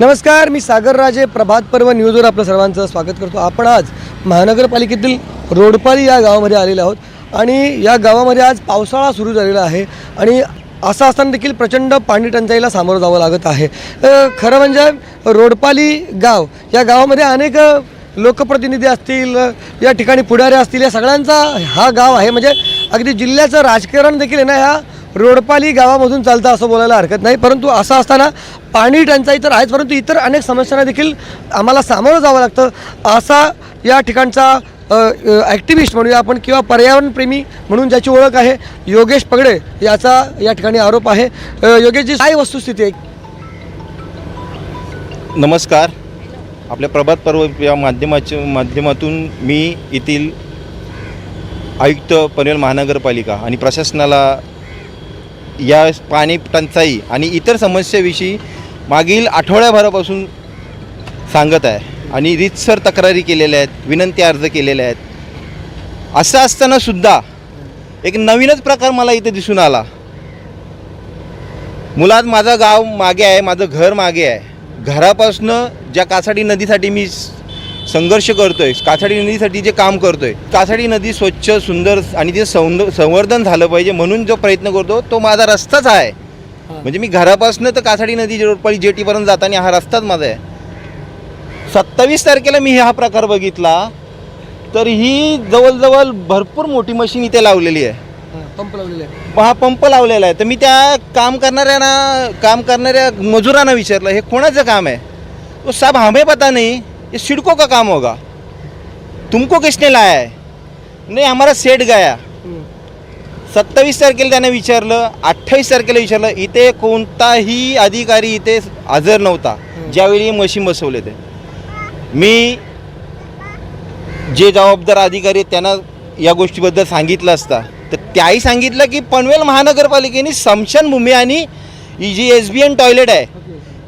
नमस्कार मी सागर राजे प्रभात पर्व न्यूजवर आपलं सर्वांचं स्वागत करतो. आपण आज महानगरपालिकेतील रोडपाली या गावामध्ये आलेले आहोत आणि या गावामध्ये आज पावसाळा सुरू झालेला आहे आणि असं असताना देखील प्रचंड पाणी टंचाईला सामोरं जावं लागत आहे. खरं म्हणजे रोडपाली गाव या गावामध्ये अनेक लोकप्रतिनिधी असतील या ठिकाणी पुढारे असतील या सगळ्यांचा हा गाव आहे. म्हणजे अगदी जिल्ह्याचं राजकारण देखील आहे ना ह्या रोडपाली गावामधून चालतं असं बोलायला हरकत नाही परंतु असं असताना पाणी टंचाई तर आहेच परंतु इतर अनेक समस्यांना देखील आम्हाला सामोरं जावं लागतं. असा या ठिकाणचा ॲक्टिव्हिस्ट म्हणूया आपण किंवा पर्यावरणप्रेमी म्हणून ज्याची ओळख आहे योगेश पगडे याचा या ठिकाणी आरोप आहे. योगेशजी काय वस्तुस्थिती आहे? नमस्कार. आपल्या प्रभात पर्व या माध्यमाच्या माध्यमातून मी येथील आयुक्त पनवेल महानगरपालिका आणि प्रशासनाला या पाणी टंचाई आणि इतर समस्येविषयी मागील आठवड्याभरापासून सांगत आहे. आणि रीतसर तक्रारी केलेल्या आहेत विनंती अर्ज केलेल्या आहेत. असं असताना सुद्धा एक नवीनच प्रकार मला इथे दिसून आला. मुलात माझं गाव मागे आहे माझं घर मागे आहे. घरापासनं ज्या कासाडी नदीसाठी मी संघर्ष करतोय. कासाडी नदीसाठी जे काम करतोय. कासाडी नदी स्वच्छ सुंदर आणि ते सौंद संवर्धन झालं पाहिजे म्हणून जो प्रयत्न करतो तो माझा रस्ताच आहे. म्हणजे मी घरापासनं तर कासाडी नदी रोडपाळी जेटीपर्यंत जाताना हा रस्ताच माझा आहे. सत्तावीस तारखेला मी हा प्रकार बघितला तर ही जवळजवळ भरपूर मोठी मशीन इथे लावलेली आहे. पंप लावलेले आहे मग हा पंप लावलेला आहे. तर मी त्या काम करणाऱ्यांना काम करणाऱ्या मजुरांना विचारलं हे कोणाचं काम आहे? तो साहब हमें पता नहीं. ये सिडको का काम होगा? तुमको किसने लाया है? नाही हमारा सेट गया. सत्तावीस तारखेला त्याने विचारलं अठ्ठावीस तारखेला विचारलं इथे कोणताही अधिकारी इथे हजर नव्हता. ज्यावेळी मशीन बसवले ते. मी जे जबाबदार अधिकारी आहेत त्यांना या गोष्टीबद्दल सांगितलं असता. तर त्याही सांगितलं की पनवेल महानगरपालिकेने स्मशानभूमी आणि ही जी एस बी एन टॉयलेट आहे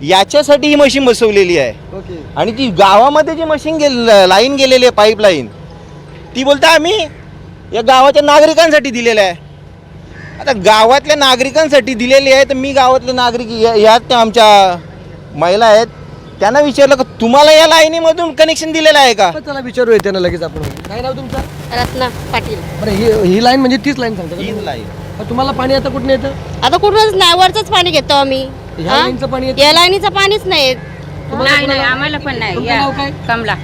याच्यासाठी ही मशीन बसवलेली आहे. ओके. आणि ती गावामध्ये जी मशीन गेल लाईन गेलेली आहे पाईपलाईन ती बोलते आम्ही या गावाच्या नागरिकांसाठी दिलेलं आहे. आता गावातल्या नागरिकांसाठी दिलेली आहे तर मी गावातले नागरिक या- यात त्या आमच्या महिला आहेत त्यांना विचारलं का तुम्हाला या लाईनीमधून कनेक्शन दिलेलं आहे का? आपण त्याला विचारू येते ना लगेच आपण. काय नाव तुमचं? रत्ना पाटील. बरं ही ही लाईन म्हणजे तीच लाईन सांगता का? हीच लाईन. तुम्हाला पाणी आता कुठून येतं? आता कुठूनच नाही वरचंच पाणी घेतो आम्ही. ह्या हा? लाईनचं पाणी येतं? या लाईनीचं पाणीच नाही येत. नाही नाही आम्हाला पण नाही. तुमचं या नाव काय? कमला.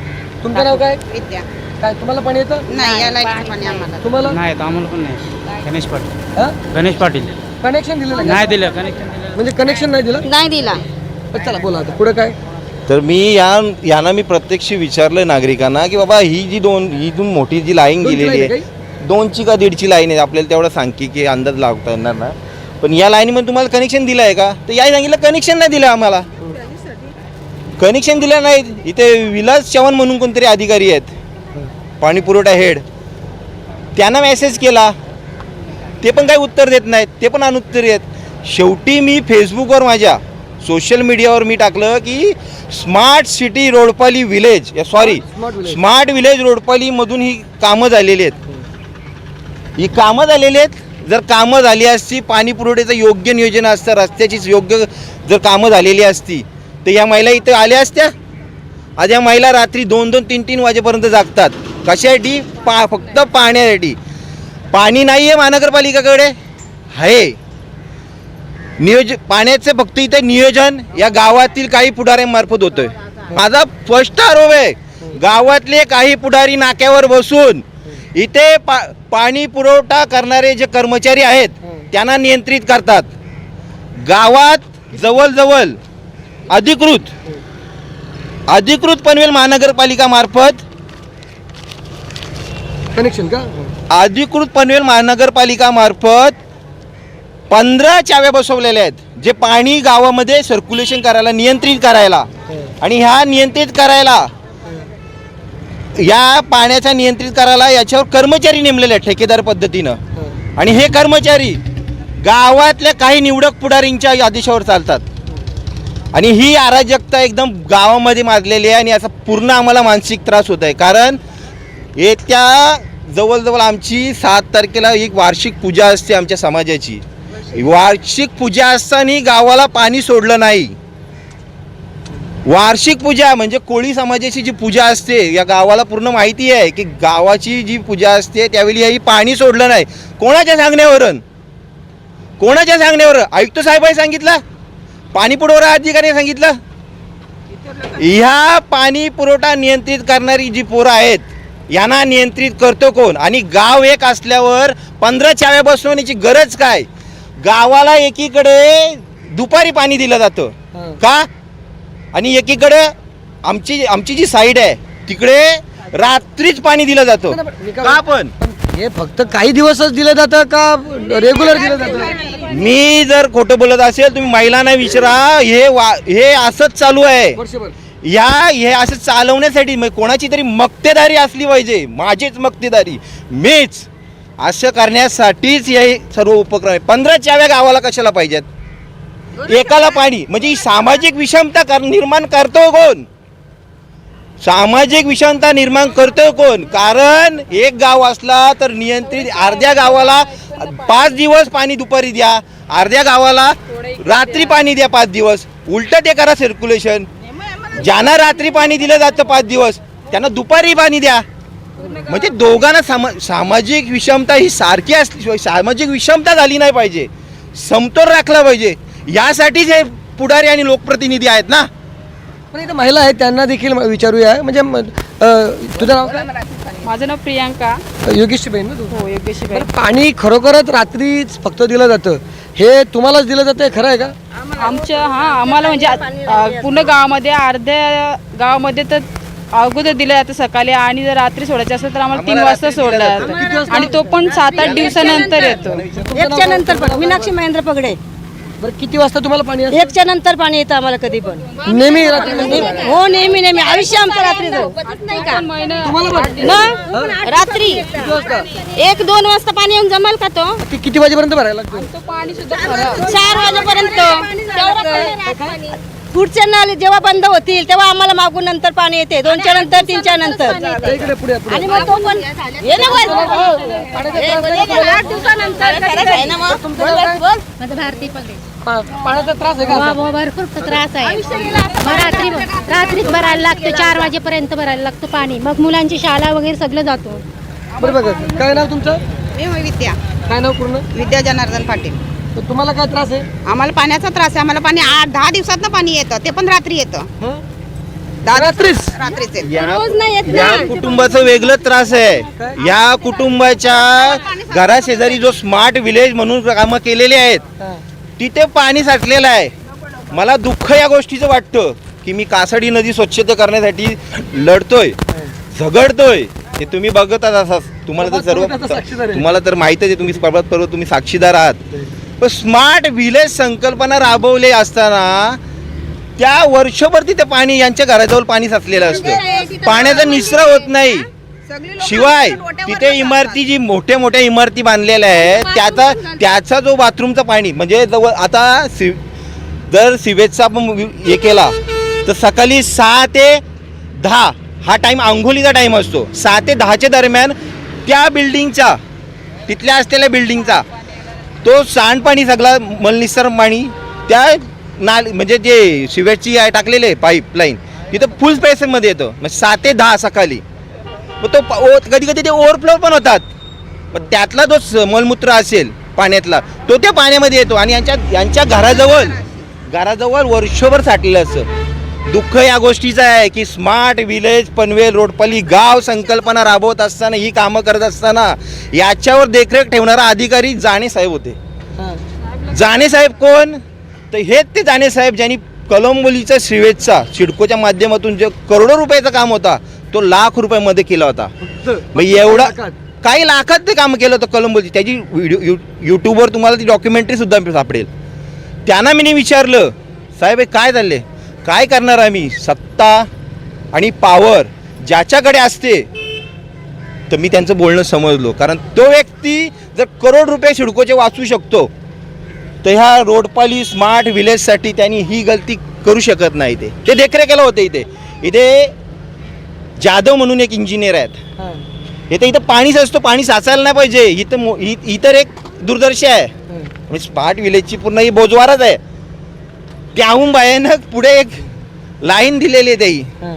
तुमचं नाव काय? विद्या. काय तुम्हाला पाणी येतं? नाही या लाईटचं पाणी आम्हाला. तुम्हाला? नाही आम्हाला पण नाही. गणेश पाटील. हा? गणेश पाटील. कनेक्शन दिलेलं नाही? दिलं कनेक्शन दिलं म्हणजे कनेक्शन नाही दिलं? नाही दिला. चला बोला आता. पुढे काय? तर मी या यांना मी प्रत्यक्ष विचारलं नागरिकांना की बाबा ही जी दोन ही जी मोठी जी लाईन गेलेली line आहे आहे दोनची का दीडची लाईन आहे आपल्याला तेवढं सांख्यिकी अंदाज लावता येणार ना. पण या लाईनीमध्ये तुम्हाला कनेक्शन दिलं आहे का? तर या सांगितलं कनेक्शन नाही दिलं आम्हाला. कनेक्शन दिलं नाही. इथे विलास चव्हाण म्हणून कोणतरी अधिकारी आहेत. पाणी पुरवठा हेड त्यांना मेसेज केला. ते पण काही उत्तर देत नाहीत. ते पण अनुत्तरी आहेत. शेवटी मी फेसबुकवर माझ्या सोशल मीडियावर मी टाकलं की smart city Rodpali village sorry Smart village. Smart village रोडपालीमधून ही कामं झालेली आहेत. ही कामं झालेली आहेत. जर कामं झाली असती पाणी पुरवठ्याचं योग्य नियोजन असतं रस्त्याची योग्य जर कामं झालेली असती तर या महिला इथे आल्या असत्या. आज या महिला रात्री दोन दोन तीन तीन वाजेपर्यंत जागतात. कशासाठी पा फक्त पाण्यासाठी पाणी नाही आहे महानगरपालिकेकडे. आहे. नियोज पाण्याचं फक्त इथे नियोजन या गावातील काही पुढाऱ्यांमार्फत होतंय. माझा स्पष्ट आरोप आहे. गावातले काही पुढारी नाक्यावर बसून इथे पा पाणी पुरवठा करणारे जे कर्मचारी आहेत त्यांना नियंत्रित करतात. गावात जवळजवळ अधिकृत अधिकृत पनवेल महानगरपालिका मार्फत कनेक्शन का? अधिकृत पनवेल महानगरपालिका मार्फत पंधरा चाव्या बसवलेल्या आहेत जे पाणी गावामध्ये सर्क्युलेशन करायला नियंत्रित करायला. आणि ह्या नियंत्रित करायला या पाण्याचा नियंत्रित करायला याच्यावर कर्मचारी नेमलेले आहेत ठेकेदार पद्धतीनं. आणि हे कर्मचारी गावातल्या काही निवडक पुढारींच्या आदेशावर चालतात. आणि ही अराजकता एकदम गावामध्ये माजलेली आहे आणि याचा पूर्ण आम्हाला मानसिक त्रास होत आहे. कारण येत्या जवळजवळ आमची सात तारखेला एक वार्षिक पूजा असते आमच्या समाजाची. वार्षिक पूजा असताना गावाला पाणी सोडलं नाही. वार्षिक पूजा म्हणजे कोळी समाजाची जी पूजा असते या गावाला पूर्ण माहिती आहे की गावाची जी पूजा असते त्यावेळी हे पाणी सोडलं नाही. कोणाच्या सांगण्यावरून? कोणाच्या सांगण्यावर आयुक्त साहेबांनी सांगितलं? पाणी पुरवठा अधिकाऱ्याने सांगितलं? ह्या पाणी पुरवठा नियंत्रित करणारी जी पोरं आहेत यांना नियंत्रित करतो कोण? आणि गाव एक असल्यावर पंधरा चाव्या बसवण्याची गरज काय? गावाला एकीकडे दुपारी पाणी दिलं जातं. का? आणि एकीकडे आमची आमची जी साईड आहे तिकडे रात्रीच पाणी दिलं जातं. का पण? हे फक्त काही दिवसच दिलं जातं का रेग्युलर दिलं जातं? मी जर खोटं बोलत असेल तुम्ही महिलांना विचारा हे वा हे असंच चालू आहे. या हे असं चालवण्यासाठी कोणाची तरी मक्तेदारी असली पाहिजे. माझीच मक्तेदारी. मीच. असं करण्यासाठीच हे सर्व उपक्रम आहे. पंधरा चाव्या गावाला कशाला पाहिजेत? एकाला पाणी. म्हणजे ही सामाजिक विषमता कर निर्माण करतो कोण? सामाजिक विषमता निर्माण करतो कोण? कारण एक गाव असला तर नियंत्रित अर्ध्या गावाला पाच दिवस पाणी दुपारी द्या. अर्ध्या गावाला रात्री पाणी द्या पाच दिवस. उलट ते करा सर्क्युलेशन ज्यांना रात्री पाणी दिलं जातं पाच दिवस त्यांना दुपारी पाणी द्या. म्हणजे दोघांना सामा सामाजिक विषमता ही सारखी असली सामाजिक विषमता झाली नाही पाहिजे. समतोल राखला पाहिजे. यासाठीच हे पुढारी आणि लोकप्रतिनिधी आहेत ना? पण इथं महिला आहेत त्यांना देखील विचारूया. म्हणजे म- अं, तुझं नाव काय? माझं नाव प्रियांका. योगेश बहीण ना तू? हो बरं पाणी खरोखरच रात्रीच फक्त दिलं जातं. हे तुम्हालाच दिलं जातं हे खरं आहे का? आमच्या हा आम्हाला म्हणजे पूर्ण गावामध्ये अर्ध्या गावामध्ये तर अगोदर दिलं जातं सकाळी आणि जर रात्री सोडायचं असेल तर आम्हाला तीन वाजता सोडलं जातं. जातं. आणि तो पण सात आठ दिवसानंतर येतो. एकच्या नंतर पण मीनाक्षी महेंद्र पगडे. बरं किती वाजता तुम्हाला पाणी असतं? एकच्या नंतर पाणी येतं आम्हाला कधी पण. नेहमी रात्री हो नेहमी नेहमी. आयुष्य आमचं रात्री तुम्हाला मग? रात्री. एक दोन वाजता पाणी येऊन जमल का तो? कि- किती वाजेपर्यंत भरायला लागतं? चार वाजेपर्यंत. तेवढं पाणी राहत पाणी. पुढचे नळ जेव्हा बंद होतील तेव्हा आम्हाला मागून नंतर पाणी येते. दोनच्या नंतर तीनच्या नंतर. इकडे पुढे पुढे. आणि मग तो पण ये ना वर. हे, आठ दिवसानंतर खरंच आहे ना मग? बोल, बोल, बोल. माझं भारती पगडे पाण्याचा त्रास आहे वा का वा भरपूर त्रास आहे. मग रात्री रात्रीच भरायला लागतं चार वाजेपर्यंत भरायला लागतं पाणी. मग मुलांची शाळा वगैरे सगळं जातो. बरं बघा काय नाव तुमचं? मी विद्या. काय नाव पूर्ण? विद्या जनार्दन पाटील. तर तुम्हाला काय त्रास आहे? आम्हाला पाण्याचा त्रास आहे. आम्हाला पाणी आठ दहा दिवसात पाणी येतं. ते पण रात्री येतं. हं? रात्रीच? रात्रीच येतं. या रोज नाही येत या कुटुंबाचं वेगळं त्रास आहे. या कुटुंबाच्या घराशेजारी जो स्मार्ट विलेज म्हणून कामं केलेली आहेत हां. तिथे पाणी साठलेलं आहे. मला दुःख या गोष्टीचं वाटतं की मी कासडी नदी स्वच्छता करण्यासाठी लढतोय झगडतोय. हे तुम्ही बघतच असाच तुम्हाला तर सर्व. तुम्हाला तर माहितच आहे तुम्ही पर्वत पर्वत तुम्ही साक्षीदार आहात. पण स्मार्ट विलेज संकल्पना राबवली असताना त्या वर्षभर तिथे पाणी यांच्या घराजवळ पाणी साचलेलं असतं. पाण्याचा निचरा होत नाही. शिवाय तिथे इमारती जी मोठ्या मोठ्या इमारती बांधलेल्या आहेत त्याचा त्याचा जो बाथरूमचा पाणी म्हणजे जवळ आता सि जर सिवेजचा आपण हे केला तर सकाळी सहा ते दहा हा टाईम आंघोलीचा टाईम असतो. सहा ते दहाच्या दरम्यान त्या बिल्डिंगचा तिथल्या असलेल्या बिल्डिंगचा तो सांडपाणी सगळा मलनिस्सार पाणी त्या नाल म्हणजे जे सिवेजची आहे टाकलेले पाईपलाईन तिथं फुल स्पेसमध्ये येतं. मग सहा ते दहा सकाळी. मग तो कधी कधी ते ओव्हरफ्लो पण होतात. पण त्यातला जो मलमूत्र असेल पाण्यातला तो त्या पाण्यामध्ये येतो आणि यांच्या यांच्या घराजवळ घराजवळ वर्षभर साठलेलं असतं. दुःख या गोष्टीचं आहे की स्मार्ट विलेज पनवेल रोडपल्ली गाव संकल्पना राबवत असताना ही कामं करत असताना याच्यावर देखरेख ठेवणारा अधिकारी जाणे साहेब होते. जाणे साहेब कोण? तर हेच ते जाणे साहेब ज्यांनी कलंबोलीचा सिवेजचा सिडकोच्या माध्यमातून जे करोडो रुपयाचा काम होता तो लाख रुपयामध्ये केला होता. मग एवढा. काही लाखात ते काम केलं होतं कलंबोली त्याची व्हिडिओ यू यूट्यूबवर तुम्हाला ती डॉक्युमेंटरी सुद्धा सापडेल. त्यांना मी विचारलं साहेब हे काय झाले काय करणार आम्ही? सत्ता आणि पावर ज्याच्याकडे असते तर मी त्यांचं बोलणं समजलो. कारण तो व्यक्ती जर करोड रुपये सिडकोचे वाचू शकतो तर ह्या रोडपाली स्मार्ट विलेजसाठी त्यांनी ही गलती करू शकत नाही ते. ते देखरेखीला होते इथे. इथे जाधव म्हणून एक इंजिनियर आहेत हां. इथे इथं पाणीच असतो पाणी साचायला नाही पाहिजे इथं मो- इ- इतर एक दुर्दर्शी आहे. म्हणजे स्मार्ट विलेजची पूर्ण ही बोजवारच आहे त्याहून भयानक पुढे एक लाईन दिलेली आहे त्याही हां.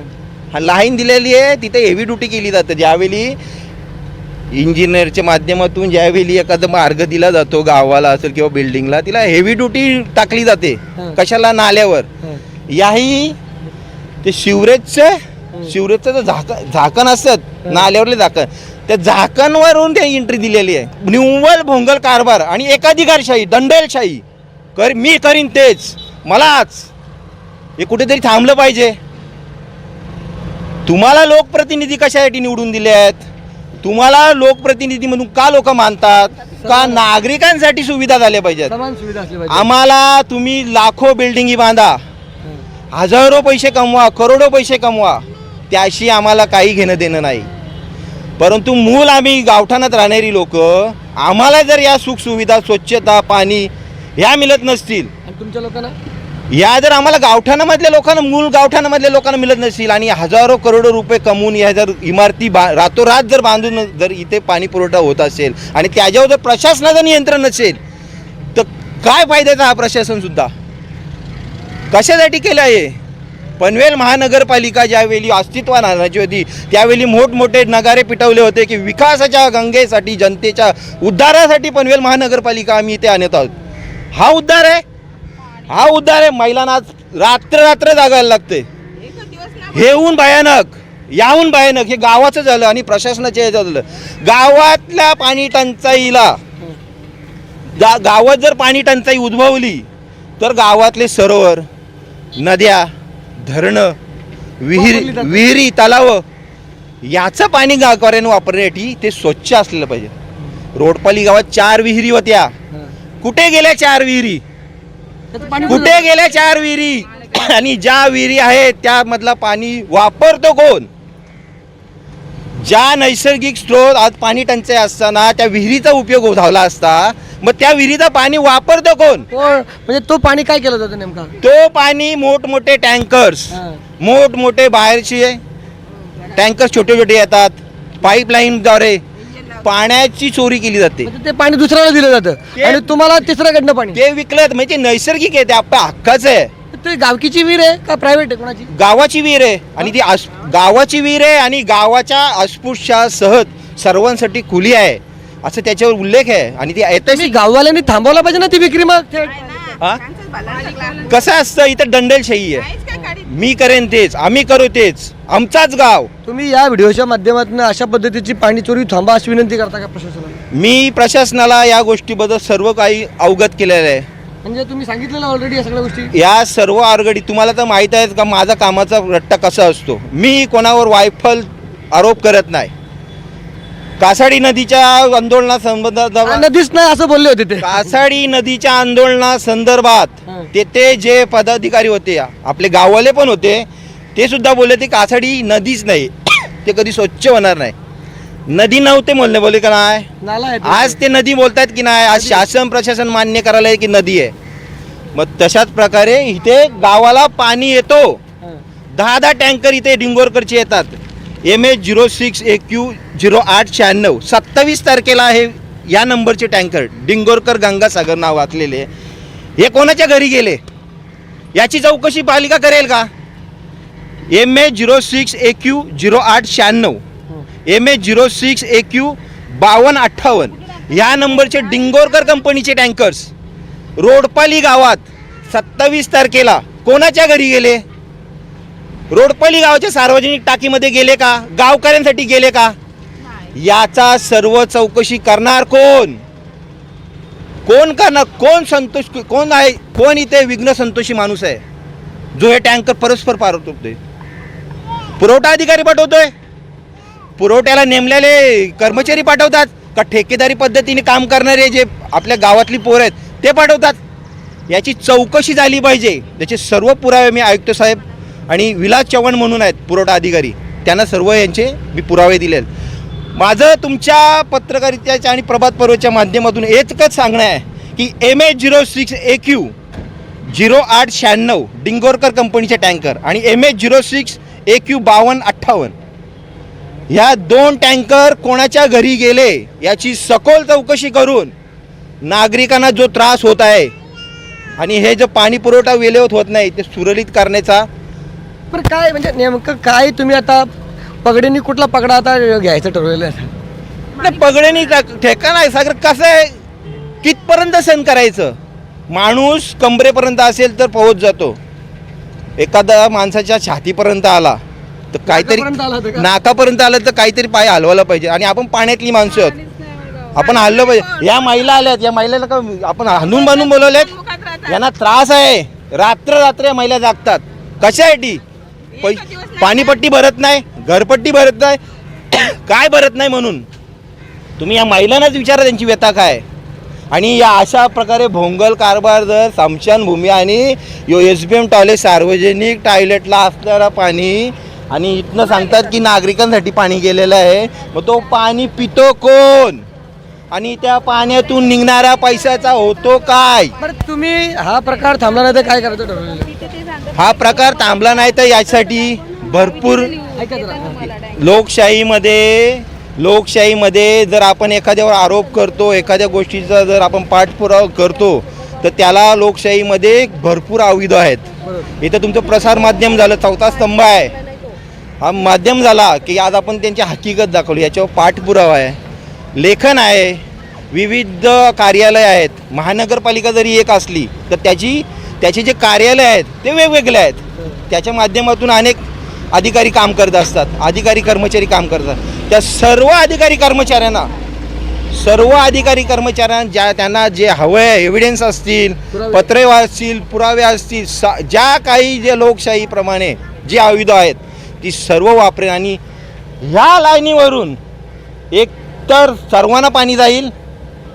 हा लाईन दिलेली आहे तिथे हेवी ड्युटी केली जाते ज्यावेळी इंजिनियरच्या माध्यमातून ज्यावेळी एखादा मार्ग दिला जातो गावाला असेल किंवा बिल्डिंगला तिला हेवी ड्युटी टाकली जाते हां. कशाला नाल्यावर. याही ते शिवरेजचं शिवरेजचं जे झाकण झाकण असतात. नाल्यावरले झाकण. त्या झाकणवरून ते एंट्री दिलेली आहे. निव्वळ भोंगल कारभार आणि एकाधिकारशाही दंडेलशाही. कर मी करीन तेच. मलाच हे कुठेतरी थांबलं पाहिजे. तुम्हाला लोकप्रतिनिधी कशासाठी निवडून दिले आहेत? तुम्हाला लोकप्रतिनिधी म्हणून का लोक मानतात? का नागरिकांसाठी सुविधा झाल्या पाहिजेत? आम्हाला तुम्ही लाखो बिल्डिंगी बांधा. हजारो पैसे कमवा करोडो पैसे कमवा. त्याशी आम्हाला काही घेणं देणं नाही. परंतु मूल आम्ही गावठाणात राहणारी लोक आम्हाला जर या सुखसुविधा स्वच्छता पाणी ह्या मिळत नसतील तुमच्या लोकांना? या जर आम्हाला गावठाणामधल्या लोकांना मूल गावठाणामधल्या लोकांना मिळत नसतील आणि हजारो करोडो रुपये कमवून या जर इमारती बा रातोरात जर बांधून जर इथे पाणी पुरवठा होत असेल आणि त्याच्यावर जर प्रशासनाचं नियंत्रण नसेल तर काय फायद्याचा हा प्रशासन सुद्धा? कशासाठी केलं आहे? पनवेल महानगरपालिका ज्यावेळी अस्तित्वात आणायची होती त्यावेळी मोठमोठे नगारे पिटवले होते की विकासाच्या गंगेसाठी जनतेच्या उद्धारासाठी पनवेल महानगरपालिका आम्ही इथे आणत आहोत. हा उद्धार आहे? हा उद्धार आहे. महिलांना आज रात्र रात्र जागायला लागते. हेऊन भयानक याहून भयानक. हे गावाचं झालं आणि प्रशासनाचे हे झालं. गावातल्या पाणी टंचाईला गा गावात जर पाणी टंचाई उद्भवली तर गावातले सरोवर नद्या धरणं विहिरी विहिरी तलाव याचं पाणी गावकऱ्यांनी वापरण्यासाठी ते स्वच्छ असलेलं पाहिजे. रोडपाली गावात चार विहिरी होत्या. कुठे गेल्या चार विहिरी? कुठे गेल्या चार विहिरी? आणि ज्या विहिरी आहेत त्यामधला पाणी वापरतो कोण? ज्या नैसर्गिक स्रोत आज पाणी टंचाई असताना त्या विहिरीचा उपयोग झाला असता मग त्या विहिरीचं पाणी वापरतो कोण? तो म्हणजे तो पाणी काय केलं जातं नेमका? तो पाणी मोठमोठे टँकर्स हां. मोठमोठे बाहेरचे टँकर्स छोटे छोटे येतात पाईपलाईनद्वारे पाण्याची चोरी केली जाते. म्हणजे ते पाणी दुसऱ्याला दिलं जातं. ते- आणि तुम्हाला तिसऱ्याकडनं पाणी? ते विकलं म्हणजे नैसर्गिक आहे ते आपल्या हक्काचं आहे. ते गावकीची विहीर आहे का प्रायव्हेट आहे कोणाची? गावाची विहीर आहे. आणि ती गावाची विहीर आहे आणि गावाच्या अस्पृश्यासह सर्वांसाठी खुली आहे. असं त्याच्यावर उल्लेख आहे. आणि ती ऐतिहासिक गाववाल्यांनी थांबवला पाहिजे ना ती विक्री मग. हा? कसं असतं? इथं दंडेलशाही आहे. मी करेन तेच आम्ही करू तेच. आमचाच गाव. तुम्ही या व्हिडिओच्या माध्यमातून अशा पद्धतीची पाणी चोरी थांबा अशी विनंती करता का प्रशासनाला? मी प्रशासनाला या गोष्टीबद्दल सर्व काही अवगत केलेलं आहे. म्हणजे तुम्ही सांगितलेलं ऑलरेडी या सगळ्या गोष्टी? या सर्व आरगडी तुम्हाला तर माहीत आहे का माझा कामाचा रट्टा कसा असतो? मी कोणावर वायफल आरोप करत नाही. कासाडी नदीच्या आंदोलना नदीच नाही असं बोलले होते ते. कासाडी नदीच्या आंदोलना संदर्भात. तेथे जे पदाधिकारी होते आपले गाववाले पण होते ते सुद्धा बोलले ते कासाडी नदीच नाही. ते कधी स्वच्छ होणार नाही. नदी नव्हते म्हणले बोले का नाही. आज ते नदी बोलतायत की नाही? आज शासन प्रशासन मान्य करायला की नदी आहे? मग तशाच प्रकारे इथे गावाला पाणी येतो. दहा दहा टँकर इथे डिंगोरकरचे येतात. M H zero six A Q zero आठ शहाण्णव सत्तावीस तारखेला आहे या नंबरचे टँकर. डिंगोरकर गंगासागर नाव वाचलेले हे कोणाच्या घरी गेले? याची चौकशी पालिका करेल का? M A zero six A Q zero आठ शहाण्णव M A zero six A Q बावन्न अठ्ठावन्न ह्या नंबरचे डिंगोरकर कंपनीचे टँकर्स. रोडपाली गावात सत्तावीस तारखेला कोणाच्या घरी गेले? रोडपाली गावाच्या सार्वजनिक टाकीमध्ये गेले का? गावकऱ्यांसाठी गेले का? याचा सर्व चौकशी करणार कोण? कोण करणार कोण संतोष कोण आहे कोण इथे विघ्न संतोषी माणूस आहे? जो हे टँकर परस्पर पाठवतोय पुरवठा अधिकारी पाठवतोय. पुरवठ्याला नेमलेले कर्मचारी पाठवतात का ठेकेदारी पद्धतीने काम करणारे जे आपल्या गावातली पोरं आहेत ते पाठवतात. याची चौकशी झाली पाहिजे. त्याचे सर्व पुरावे मी आयुक्त साहेब आणि विलास चव्हाण म्हणून आहेत पुरवठा अधिकारी. त्यांना सर्व यांचे मी पुरावे दिले आहेत माझं तुमच्या पत्रकारितेच्या आणि प्रभात पर्वच्या माध्यमातून एकच सांगणं आहे की M H zero six A Q zero आठ शहाण्णव डिंगोरकर कंपनीचे टँकर आणि M H zero six A Q बावन्न अठ्ठावन्न. ह्या दोन टँकर कोणाच्या घरी गेले याची सखोल चौकशी करून नागरिकांना जो त्रास होत आहे आणि हे जो पाणी पुरवठा वेळेवर होत नाही ते सुरळीत करण्याचा पण काय म्हणजे नेमकं काय तुम्ही आता पगडीने कुठला पगडा आता घ्यायचं ठरवलेलं आहे? नाही, पगडेनी का ठेका नाही सागर कसं आहे? कितपर्यंत सहन करायचं? माणूस कमरेपर्यंत असेल तर पोहोच जातो. एखादा माणसाच्या छातीपर्यंत आला तर काहीतरी नाकापर्यंत आला होता का? नाकापर्यंत आलं तर काहीतरी पाय हलवायला पाहिजे. आणि आपण पाण्यातली माणसं आहोत. आपण हल्लं पाहिजे. या महिला आल्यात या महिलेला का आपण हाणून बांधून बोलवल्यात यांना त्रास आहे. रात्र रात्र या महिला जागतात. कशासाठी? पै पाणीपट्टी भरत नाही घरपट्टी भरत नाही. काय भरत नाही म्हणून? तुम्ही या महिलांनाच विचारा त्यांची व्यथा काय. आणि या अशा प्रकारे भोंगल कारभार जर स्मशानभूमी आणि यो एस बी एम टॉयलेट सार्वजनिक टॉयलेटला असणारा पाणी आणि इथनं सांगतात की नागरिकांसाठी पाणी गेलेलं आहे मग तो पाणी पितो कोण? आणि त्या पाण्यातून निघणाऱ्या पैशाचा होतो काय? बरं तुम्ही हा प्रकार थांबला नाही तर काय करायचं ठरवलेलं? हा प्रकार थांबला नाही तर यासाठी भरपूर लोकशाहीमध्ये लोकशाहीमध्ये जर आपण एखाद्यावर आरोप करतो एखाद्या गोष्टीचा जर आपण पाठपुरावा करतो तर त्याला लोकशाहीमध्ये भरपूर आविध आहेत. इथं तुमचं प्रसार माध्यम झालं चौथा स्तंभ आहे. हा माध्यम झाला की आज आपण त्यांची हकीकत दाखवली याच्यावर पाठपुरावा आहे. लेखन आहे विविध कार्यालय आहेत. महानगरपालिका जरी एक असली तर त्याची त्याचे जे कार्यालय आहेत ते वेगवेगळे आहेत त्याच्या माध्यमातून अनेक अधिकारी काम करत असतात अधिकारी कर्मचारी काम करतात त्या सर्व अधिकारी कर्मचाऱ्यांना सर्व अधिकारी कर्मचाऱ्यांना ज्या त्यांना जे हवं आहे एव्हिडन्स असतील. पत्रे असतील पुरावे असतील सा- ज्या काही जे लोकशाहीप्रमाणे जी आयुध आहेत ती सर्व वापरेन आणि ह्या लाईनीवरून एक तर सर्वांना पाणी जाईल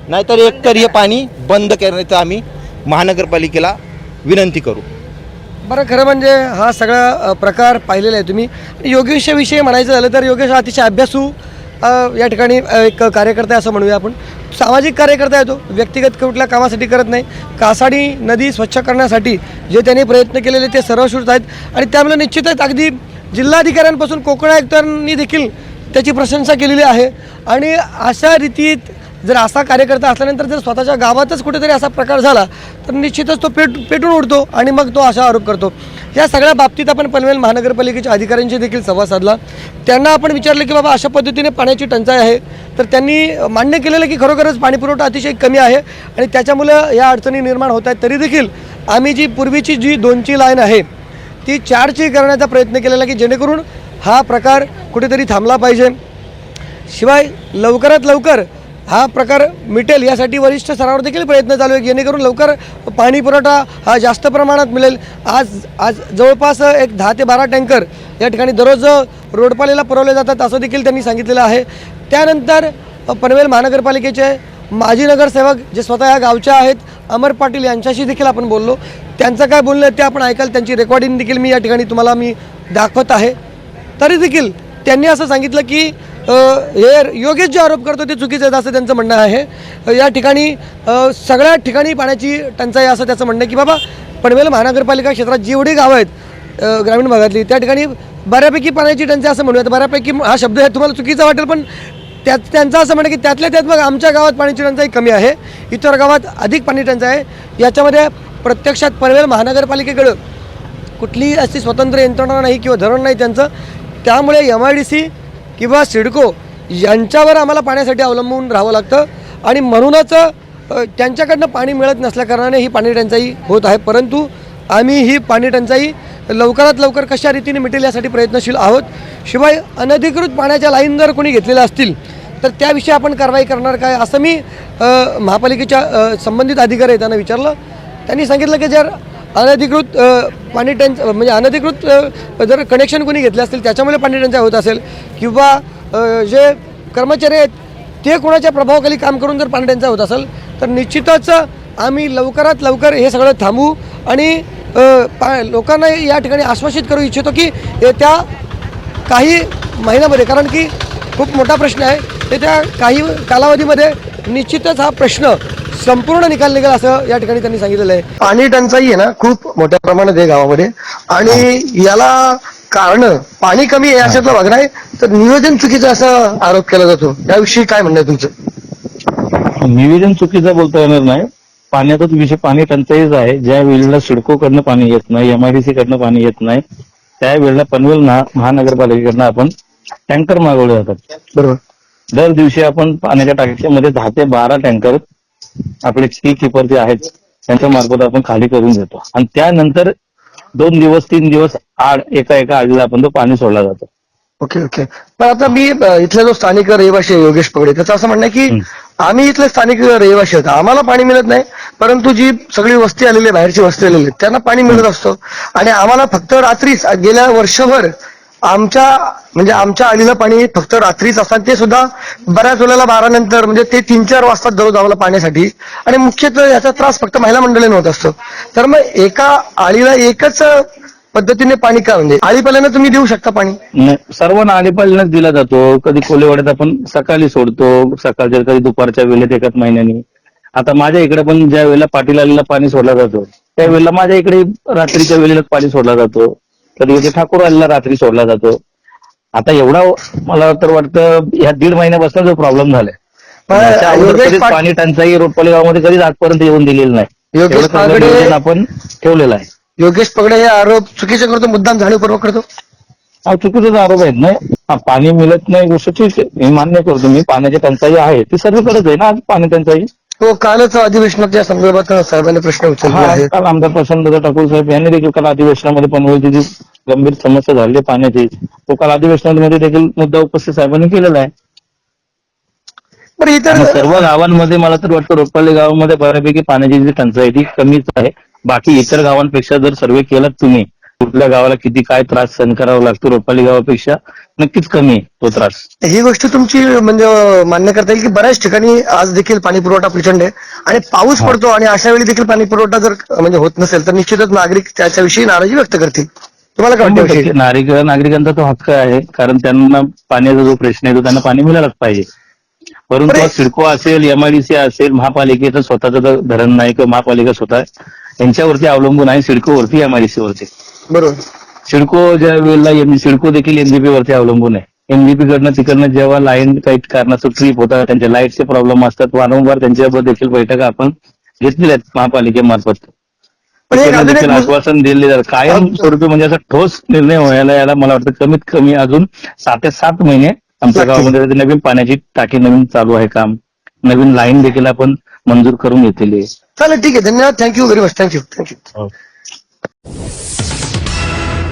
नाहीतर एक तर हे पाणी बंद करण्याचं आम्ही महानगरपालिकेला विनंती करू. बरं खरं म्हणजे हा सगळा प्रकार पाहिलेला आहे तुम्ही. योगेशविषयी म्हणायचं झालं तर योगेश अतिशय अभ्यासू या ठिकाणी एक कार्यकर्ता आहे असं म्हणूया आपण. सामाजिक कार्यकर्ता आहे तो. व्यक्तिगत कुठल्या कामासाठी करत नाही. कासाडी नदी स्वच्छ करण्यासाठी जे त्यांनी प्रयत्न केलेले ते सर्वश्रुत आहेत. आणि त्यामुळे निश्चितच अगदी जिल्हाधिकाऱ्यांपासून कोकण आयुक्तांनी देखील त्याची प्रशंसा केलेली आहे. आणि अशा रीतीत जर असा कार्यकर्ता असल्यानंतर जर स्वतःच्या गावातच कुठेतरी असा प्रकार झाला तर निश्चितच तो पेट पेटून उडतो आणि मग तो असा आरोप करतो. या सगळ्या बाबतीत आपण पनवेल महानगरपालिकेच्या अधिकाऱ्यांशी देखील संवाद साधला. त्यांना आपण विचारलं की बाबा अशा पद्धतीने पाण्याची टंचाई आहे. तर त्यांनी मान्य केलेलं की खरोखरच पाणीपुरवठा अतिशय कमी आहे आणि त्याच्यामुळं या अडचणी निर्माण होत आहेत. तरी देखील आम्ही जी पूर्वीची जी दोनची लाईन आहे ती चारची करण्याचा प्रयत्न केलेला की जेणेकरून हा प्रकार कुठेतरी थांबला पाहिजे. शिवाय लवकरात लवकर हा प्रकार मिटेल यासाठी वरिष्ठ स्तरावर देखील प्रयत्न चालू आहे जेणेकरून लवकर पाणी पुरवठा हा जास्त प्रमाणात मिळेल. आज आज जवळपास एक दहा ते बारा टँकर या ठिकाणी दररोज रोडपालेला पुरवले जातात असं देखील त्यांनी सांगितलेलं आहे. त्यानंतर पनवेल महानगरपालिकेचे माजी नगरसेवक जे स्वतः या गावच्या आहेत अमर पाटील यांच्याशी देखील आपण बोललो. त्यांचं काय बोलणं ते आपण ऐकाल. त्यांची रेकॉर्डिंग देखील मी या ठिकाणी तुम्हाला मी दाखवत आहे. तरी देखील त्यांनी असं सांगितलं की हे योगेश जे आरोप करतो ते चुकीचं आहेत असं त्यांचं म्हणणं आहे. या ठिकाणी सगळ्या ठिकाणी पाण्याची टंचाई असं त्याचं म्हणणं आहे की बाबा पनवेल महानगरपालिका क्षेत्रात जेवढी गावं आहेत ग्रामीण भागातली त्या ठिकाणी बऱ्यापैकी पाण्याची टंचाई असं म्हणूयात. बऱ्यापैकी हा शब्द आहे तुम्हाला चुकीचा वाटेल पण त्यात त्यांचं असं म्हणणं की त्यातल्या त्यात मग आमच्या गावात पाण्याची टंचाई कमी आहे इतर गावात अधिक पाणी टंचाई आहे. याच्यामध्ये प्रत्यक्षात पनवेल महानगरपालिकेकडं कुठलीही अशी स्वतंत्र यंत्रणा नाही किंवा धरण नाही त्यांचं. त्यामुळे एम आय डी सी किंवा सिडको यांच्यावर आम्हाला पाण्यासाठी अवलंबून राहावं लागतं. आणि म्हणूनच त्यांच्याकडनं पाणी मिळत नसल्याकारणाने ही पाणी टंचाई होत आहे. परंतु आम्ही ही पाणी टंचाई लवकरात लवकर कशा रीतीने मिटेल यासाठी प्रयत्नशील आहोत? शिवाय अनधिकृत पाण्याच्या लाईन जर कोणी घेतलेल्या असतील तर त्याविषयी आपण कारवाई करणार काय? असं मी महापालिकेच्या संबंधित अधिकारी आहेत त्यांना विचारलं. त्यांनी सांगितलं की जर अनधिकृत पाणी टंच म्हणजे अनधिकृत जर कनेक्शन कोणी घेतले असतील त्याच्यामुळे पाणी टंचाई होत असेल किंवा जे कर्मचारी आहेत ते कोणाच्या प्रभावाखाली काम करून जर पाणी टंचाई होत असेल तर निश्चितच आम्ही लवकरात लवकर हे सगळं थांबवू आणि पा लोकांना या ठिकाणी आश्वासित करू इच्छितो की येत्या काही महिन्यामध्ये कारण की खूप मोठा प्रश्न आहे येत्या काही कालावधीमध्ये निश्चितच हा प्रश्न संपूर्ण निकाल निघेल असं या ठिकाणी त्यांनी सांगितलेलं आहे. पाणी टंचाई आहे ना खूप मोठ्या प्रमाणात आहे गावामध्ये. आणि याला कारण पाणी कमी आहे अशातला भाग नाही तर नियोजन चुकीचं असा आरोप केला जातो. याविषयी काय म्हणणं आहे तुमचं? नियोजन चुकीचं बोलता येणार नाही. पाण्याचाच विषय पाणी टंचाईच आहे. ज्या वेळेला सिडकोकडनं पाणी येत नाही एमआयडीसी कडनं पाणी येत नाही त्यावेळेला पनवेल महा- महानगरपालिकेकडनं आपण टँकर मागवले जातात. बरोबर. दर दिवशी आपण पाण्याच्या टाकीमध्ये दहा ते बारा टँकर आपले टी किपर जे आहेत त्यांच्या मार्फत आपण खाली करून देतो. आणि त्यानंतर दोन दिवस तीन दिवस आड एका एका आडीला आपण तो पाणी सोडला जातो. Okay okay. पण आता मी इथला जो स्थानिक रहिवासी आहे योगेश पगडे त्याचं असं म्हणणं आहे की आम्ही इथले स्थानिक रहिवासी आहोत. आम्हाला पाणी मिळत नाही परंतु जी सगळी वस्ती आलेली आहे बाहेरची वस्ती आलेली आहे त्यांना पाणी मिळत असतं. आणि आम्हाला फक्त रात्रीच गेल्या वर्षभर आमच्या म्हणजे आमच्या आलीला पाणी फक्त रात्रीच असतात ते सुद्धा बऱ्याच वेळेला बारा नंतर म्हणजे ते तीन चार वाजता दररोज आम्हाला पाण्यासाठी. आणि मुख्यतः याचा त्रास फक्त महिला मंडळीने होत असतो. तर मग एका आळीला एकच पद्धतीने पाणी का म्हणजे आळीपाल्यानं तुम्ही देऊ शकता पाणी? सर्वांना आलेपालीनच दिला जातो. कधी कोलेवाड्यात आपण सकाळी सोडतो सकाळच्या कधी दुपारच्या वेळेत एकाच महिन्याने. आता माझ्या इकडे पण ज्या वेळेला पाटील आलेला पाणी सोडला जातो त्यावेळेला माझ्या इकडे रात्रीच्या वेळेला पाणी सोडला जातो. कधी कधी ठाकूर आलेला रात्री सोडला जातो. आता एवढा मला तर वाटतं ह्या दीड महिन्यापासून जो प्रॉब्लेम झालाय. पण टंचाई रोडपाली गावामध्ये कधीच आजपर्यंत येऊन दिलेली नाही. योगेश पागडे- आपण ठेवलेलं आहे. योगेश पगडे हे आरोप चुकीचे करतो मुद्दाम जाणीवपूर्वक करतो? हा चुकीचा आरोप आहेत ना. पाणी मिळत नाही गोष्ट मी मान्य करतो मी पाण्याची टंचाई आहे. ती सर्वकडेच आहे ना आज पाणी टंचाई. हो कालच अधिवेशनात या संदर्भात साहेबांनी प्रश्न आहेत. काल आमदार प्रशांत ठाकूर साहेब यांनी देखील काल अधिवेशनामध्ये पनवेलची जी गंभीर समस्या झाली आहे पाण्याची. तो काल अधिवेशनामध्ये देखील मुद्दा उपस्थित साहेबांनी केलेला आहे. इतर सर्व गावांमध्ये मला तर वाटतं रोपल्ले गावामध्ये बऱ्यापैकी पाण्याची जी टंचाई ती कमीच आहे. बाकी इतर गावांपेक्षा जर सर्वे केलात तुम्ही कुठल्या गावाला किती काय त्रास सहन करावा लागतो रोपाली गावापेक्षा नक्कीच कमी आहे तो त्रास. ही गोष्ट तुमची म्हणजे मान्य करता येईल की बऱ्याच ठिकाणी आज देखील पाणी पुरवठा प्रचंड आहे आणि पाऊस पडतो आणि अशा वेळी देखील पाणी पुरवठा जर म्हणजे होत नसेल तर निश्चितच नागरिक त्याच्याविषयी नाराजी व्यक्त करतील. तुम्हाला काय वाटतं याविषयी? नागरिक नागरिकांचा तो हक्क आहे कारण त्यांना पाण्याचा जो प्रश्न आहे तो त्यांना पाणी मिळायलाच पाहिजे. परंतु बरे. सिडको असेल एमआयडीसी असेल महापालिकेचं स्वतःचं जर धरण नाही किंवा महापालिका स्वतः यांच्यावरती अवलंबून आहे सिडकोवरती एमआयडीसी वरती. बरोबर. सिडको ज्या वेळेला एम- सिडको देखील एनजीपी वरती अवलंबून आहे. एनजीपी कडनं तिकडनं जेव्हा लाईन काही कारणाचं ट्रिप होतात त्यांच्या लाईटचे प्रॉब्लेम असतात. वारंवार त्यांच्याबरोबर देखील बैठका आपण घेतलेल्या आहेत महापालिकेमार्फत देखील आश्वासन दिले कायम स्वरूपी म्हणजे असा ठोस निर्णय व्हायला याला मला वाटतं कमीत कमी अजून सात ते सात महिने आमच्या. गावामध्ये नवीन पाण्याची टाकी नवीन चालू आहे काम. नवीन लाईन देखील आपण मंजूर करून घेतलेली आहे. चालेल ठीक आहे. धन्यवाद. Thank you very much thank you thank you.